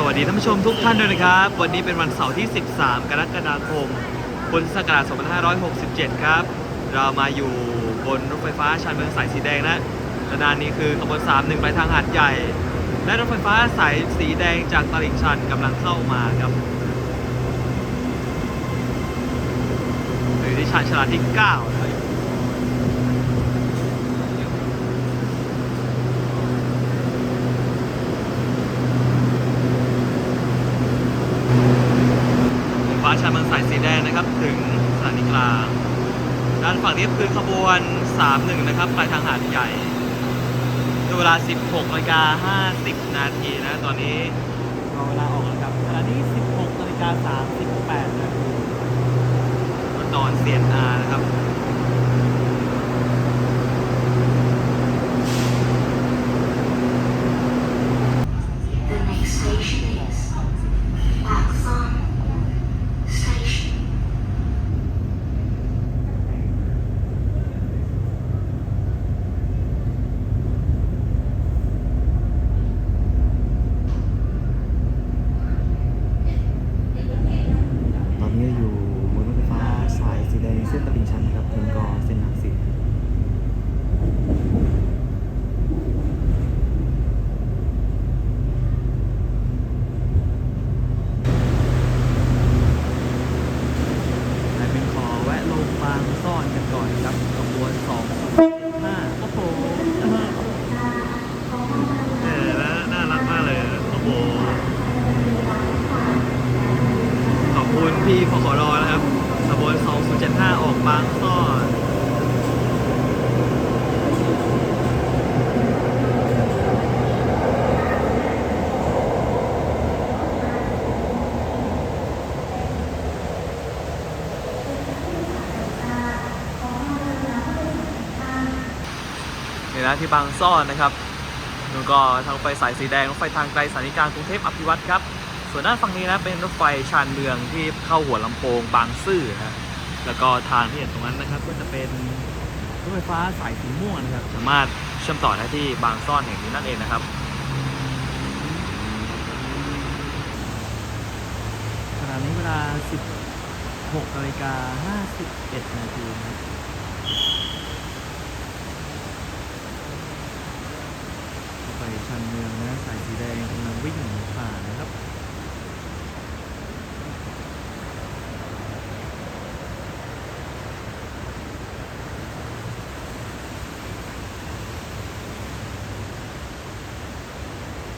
สวัสดีท่านผู้ชมทุกท่านด้วยนะครับ วันนี้เป็นวันเสาร์ที่ 13 กรกฎาคมพุทธศักราช2567 ครับ เรามาอยู่บนรถไฟฟ้าชานเมืองสายสีแดงนะและด้านีคือขบวน31ปทางหาดใหญ่ และรถไฟฟ้าสายสีแดงจากตลิ่งชันกำลังเข้ามาครับอยู่ที่ชานชาลาที่ 9 นะครับ ฟ้าชานเมือง สีแดงนะครับถึงสถานีกลาง ด้านฝั่งนี้คือขบวน 31 นะครับปลายทางหาดใหญ่ดูเวลา 16นาฬิกา50 นาทีนะ ตอนนี้รอเวลาออกแล้วครับขณะนี้ 16นาฬิกา38นาทีบนดอนเซียนอานะครับ The next station is Pakistan Station. ตอนนี้อยู่บนรถไฟฟ้าสายสีแดงเส้นตลิ่งชันนะครับถึงกอเส้นหนักสี นายเป็นขอแวะลงบางซ่อนกันก่อนครับขบวน2 5โอ้โหเออแล้วน่ารักมากเลย โอ้โห ขอบคุณพี่พขรนะครับขบวน 2075 ออกบางซ่อน นะที่บางซ่อนนะครับนู่นก็ทางไฟสายสีแดงรถไฟทางไกลสถานีกลางกรุงเทพอภิวัตรครับ ส่วนด้านฝั่งนี้นะเป็นรถไฟชานเมืองที่เข้าหัวลำโพงบางซื่อนะแล้วก็ทางที่เห็นตรงนั้นนะครับ ก็จะเป็นรถไฟฟ้าสายสีม่วงนะครับ สามารถเชื่อมต่อได้ที่บางซ่อนแห่งนี้นั่นเองนะครับขณะนี้เวลา 16นาฬิกา51นาทีนะครับ ไปชันเมืองนะสายสีแดงกำลังวิ่งผ่านนะครับ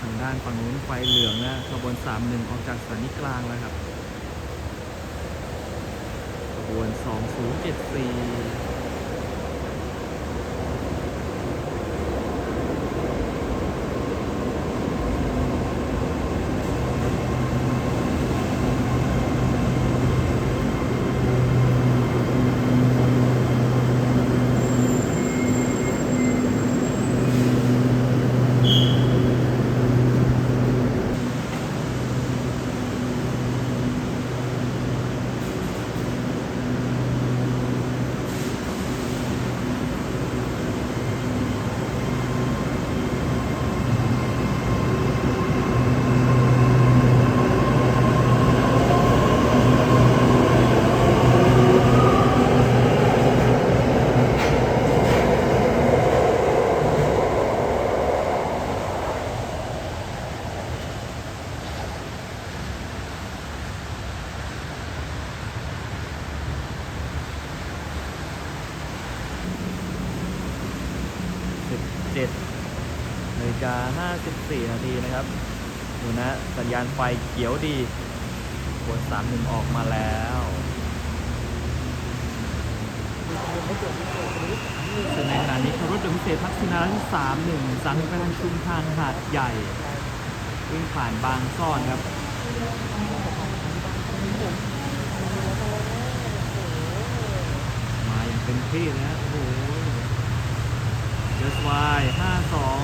ทางด้านฝั่งนู้นไฟเหลืองนะขบวน 31 ออกจากสถานีกลางแล้วครับขบวน 2074 17นาฬิกา54 นาทีนะครับ ดูนะ สัญญาณไฟเขียวดีบน31 ออกมาแล้วส่วนในขณะนี้คือรถด่วนพิเศษทักษิณาที่ 31 3ไปทางชุมทางหาดใหญ่ วิ่งผ่านบางซ่อนครับมาอย่างเต็มที่เลยนะ โอ้โห Just Y ห้าสอง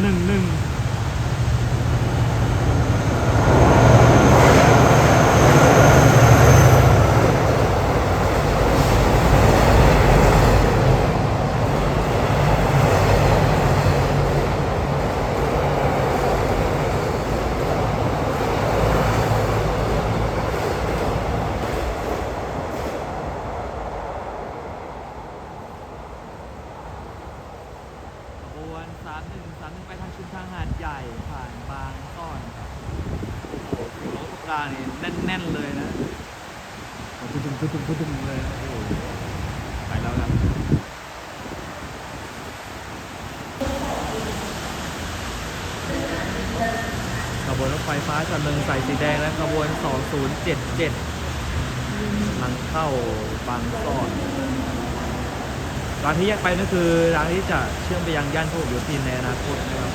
หนึ่งหนึ่งางนี่แน่นๆเลยนะตุ้มตุ้มตุ้มตุ้มเลยโอ้โหไปแล้วครับขบวนรถไฟฟ้าชานเมืองสายสีแดงและขบวน 2077กำลังเข้าบางซ่อนรางที่แยกไปนั่นคือรางที่จะเชื่อมไปยังย่านพหลโยธินในอนาคตนะครับ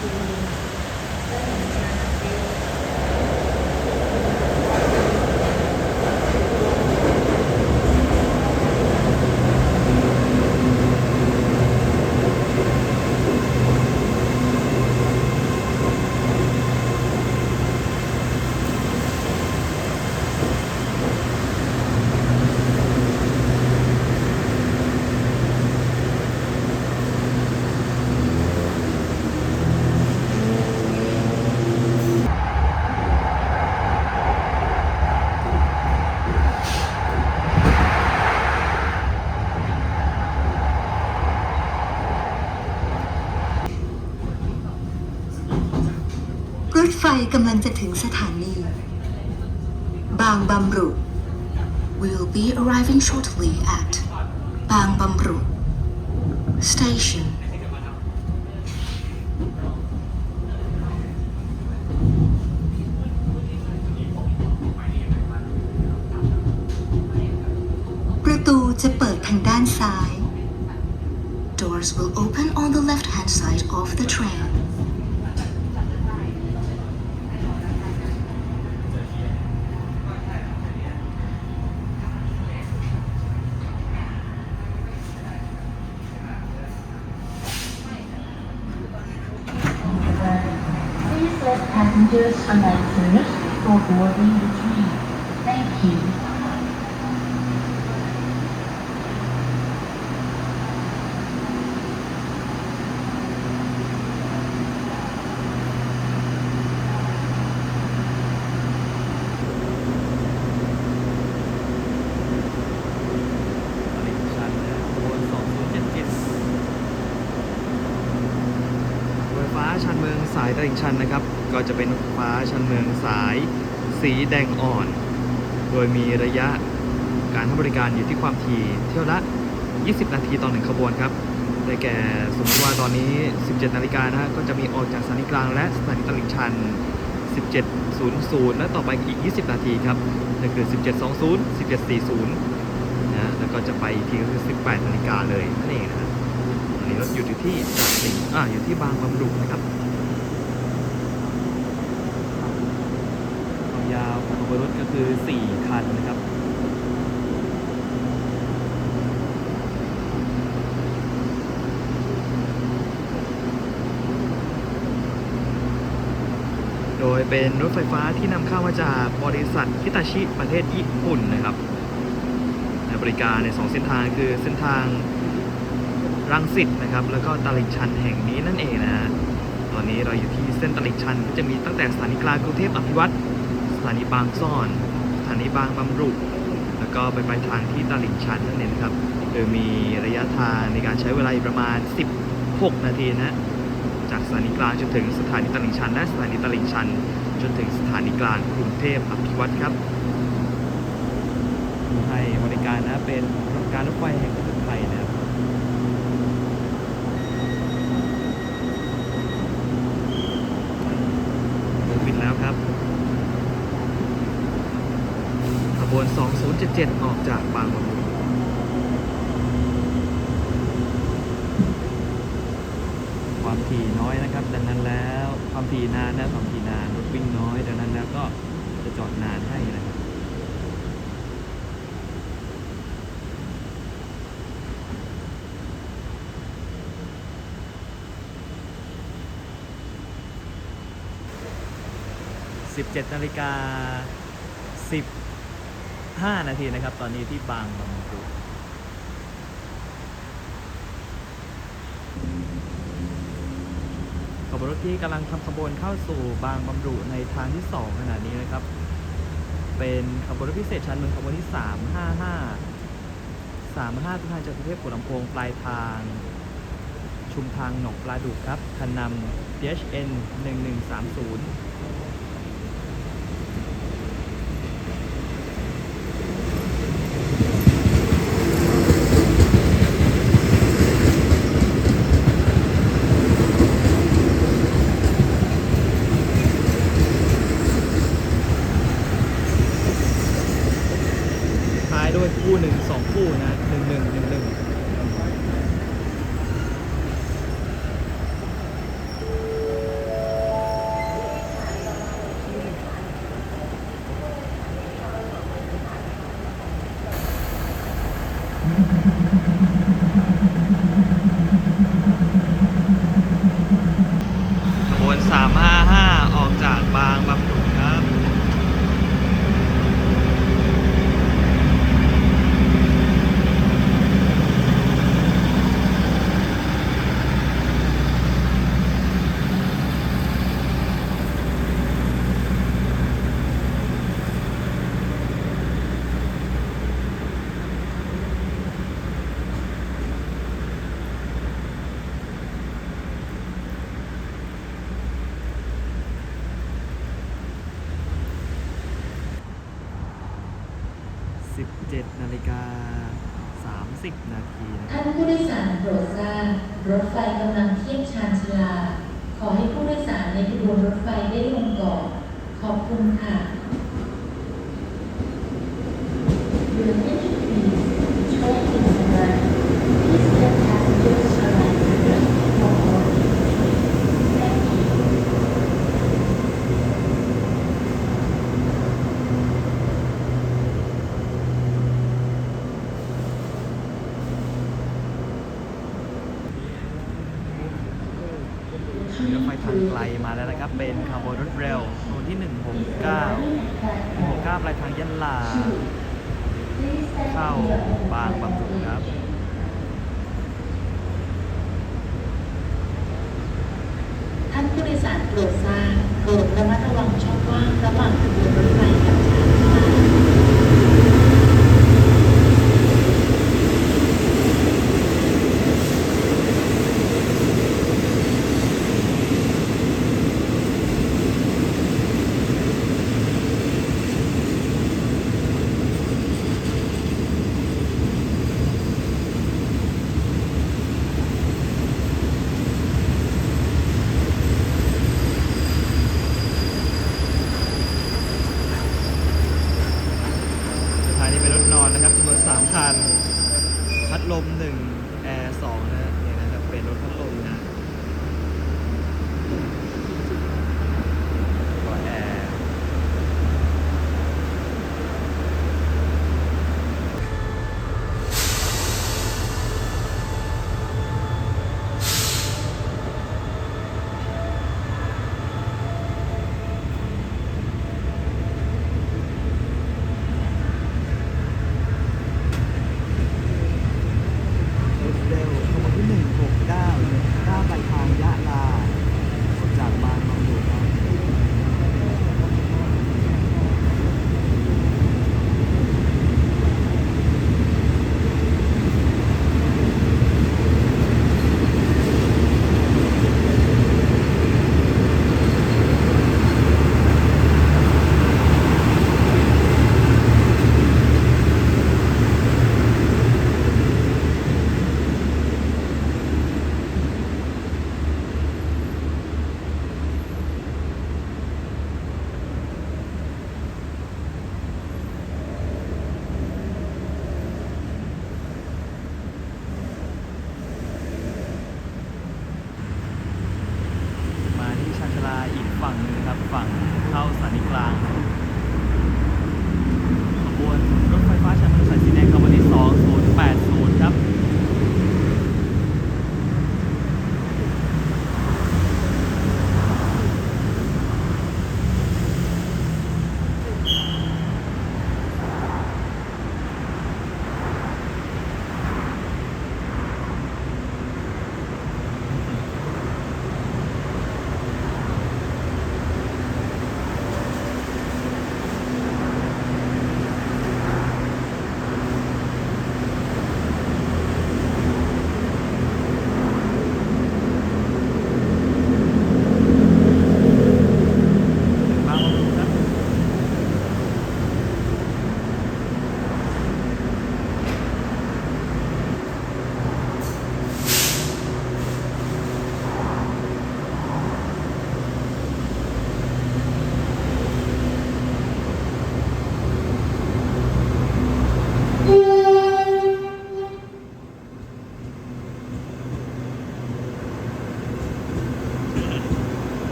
กำลังจะถึงสถานี บางบำรุ will be arriving shortly at Bang Bamru Station. ประตูจะเปิดทางด้านซ้าย Doors will open on the left hand side of the train. Passengers alight first before boarding the train. Thank you. ตลิ่งชันนะขบวน2077รถไฟฟ้าชันเมืองสายตลิ่งชันนะครับ ก็จะเป็นฟ้าชันเมืองสาย สีแดงอ่อน โดยมีระยะการให้บริการอยู่ที่ความถี่เที่ยวละ 20 นาทีต่อหนึ่งขบวนครับได้แก่สมมติว่าตอนนี้ 17 นาฬิกานะฮะก็จะมีออกจากสถานีกลางและสถานีตลิ่งชัน 17.00 และต่อไปอีก 20 นาทีครับนั่นคือ 17.20 17.40 นะ แล้วก็จะไปอีกทีก็คือ 18 นาฬิกาเลยนั่นเองนะครับตอนนี้รถหยุดอยู่ที่สิงอ่าอยู่ที่บางบำรุนะครับความยาวของข บนรถก็คือ 4 คันนะครับโดยเป็นรถไฟฟ้าที่นำเข้ามาจากบริษัทฮิตาชิประเทศญี่ปุ่นนะครับในบริการใน2เส้นทางคือเส้นทางรังสิตนะครับ แล้วก็ตลิ่งชันแห่งนี้นั่นเองนะฮะตอนนี้เราอยู่ที่เส้นตลิ่งชันก็จะมีตั้งแต่สถานีกลางกรุงเทพอภิวัตร ถานีบางซ่อน สถานีบางบำรุแล้วก็ไปปลายทางที่ตลิ่งชันนั่นเองนะครับ โดยมีระยะทางในการใช้เวลาประมาณ 16 นาทีนะจากสถานีกลางจนถึงสถานีตลิ่งชันและสถานีตลิ่งชัน จนถึงสถานีกลางกรุงเทพอภิวัตรครับให้บริการนะเป็นการรถไฟแห่งประเทศไทยนะครับปิดแล้วครับขบ วน 2077 ออกจากบางบำรุความถี่น้อยนะครับ ดังนั้นแล้วความถี่นานนะความถี่นานรถวิ่งน้อย ดังนั้นแล้วก็จะจอดนานให้นะครับ17นาฬิกา 15 นาทีนะครับ ตอนนี้ที่บางบำรุขบวนรถที่กำลังทำขบวนเข้าสู่บางบำรุในทางที่ 2 ขณะนี้นะครับ เป็นขบวนรถพิเศษชั้นเมืองขบวนที่ 355 35ทุกทางจากกรุงเทพหัวลำโพงปลายทาง ชุมทางหนองปลาดุกครับ คันนำ DHN 1130 ด้วยคู่หนึ่งสองคู่นะหนึ่งหนึ่งหนึ่งหนึ่ง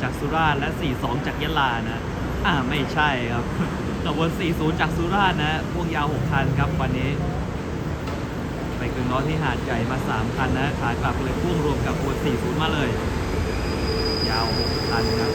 44จากสุราษฎร์และ 42 จากยะลานะ อ่าไม่ใช่ครับขบวน 40 จากสุราษฎร์นะพ่วงยาว 6 คันครับวันนี้ ไปกึ่งล้อที่หาดใหญ่มา 3 คันนะขากลับเลยพ่วงรวมกับขบวน 40 มาเลย ยาว 6 คันครับ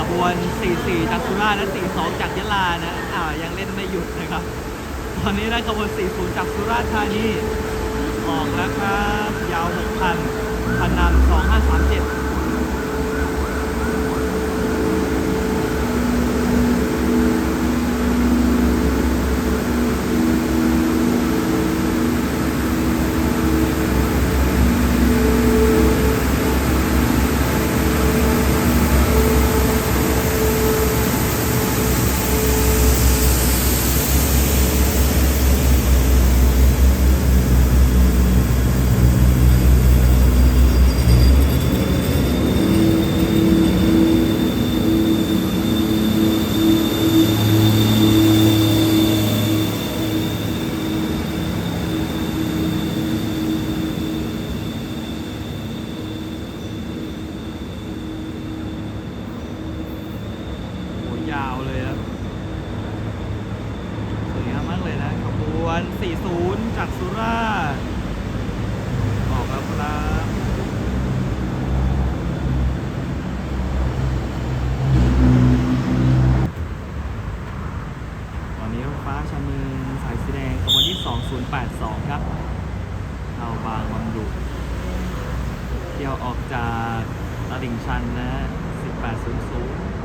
ขบวน 44 จากสุราษฎร์และ 42 จากยะลานะอ่ายังเล่นไม่หยุดนะครับ ตอนนี้นะขบวน 40 จากสุราษฎร์ธานีออกแล้วครับ ยาว 6,000พันนำ2537 082 ครับเอาบางบำรุงเที่ยวออกจากตลิ่งชันนะ 1800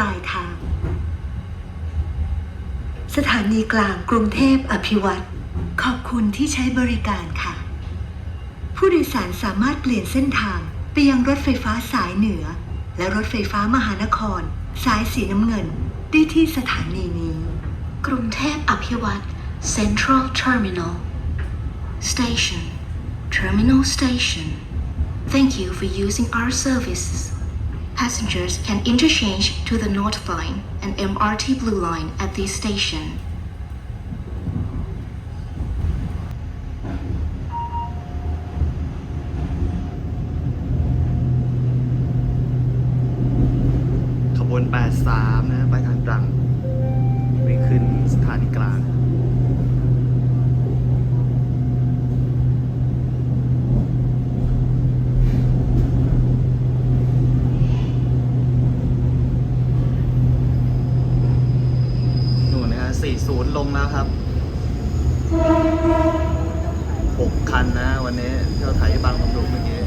ลายทาง สถานีกลางกรุงเทพอภิวัตรขอบคุณที่ใช้บริการค่ะ ผู้โดยสารสามารถเปลี่ยนเส้นทางไปยังรถไฟฟ้าสายเหนือ และรถไฟฟ้ามหานคร สายสีน้ำเงินได้ที่สถานีนี้ กรุงเทพอภิวัต Central Terminal Station Terminal Station Thank you for using our services Passengers can interchange to the North Line and MRT Blue Line at this station 6 คันนะ วันนี้เที่ยวไทยบางบำรุงเมื่อกี้